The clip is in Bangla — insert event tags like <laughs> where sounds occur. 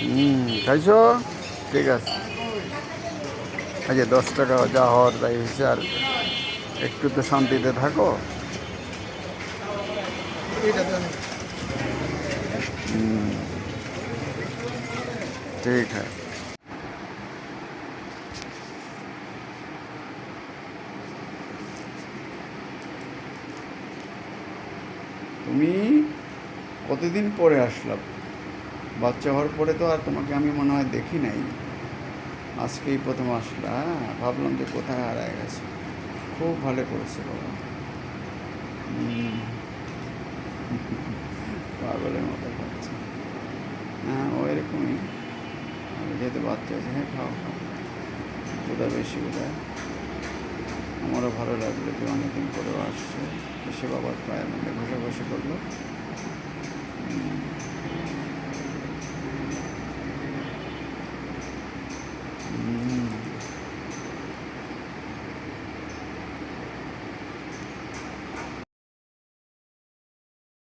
হুম, খাইছো? ঠিক আছে। আচ্ছা দশ টাকা যা হওয়ার তাই হয়েছে, আর একটু তো শান্তিতে থাকো। ঠিক আছে। তুমি কতদিন পরে আসলাম? বাচ্চা হওয়ার পরে তো আর তোমাকে আমি মনে হয় দেখি নাই। আজকেই প্রথম আসলা হ্যাঁ? ভাবলাম যে কোথায় হারায় গেছে। খুব ভালো করেছে বাবা। <laughs> পাগলের মতো খাচ্ছে হ্যাঁ ও এরকমই। যেহেতু বাচ্চা আছে হ্যাঁ খাও খাও। বোধহয় বেশি বোধহয়। আমারও ভালো লাগল যে অনেকদিন পরেও আসছে। এসে বাবার পায়ের মধ্যে করল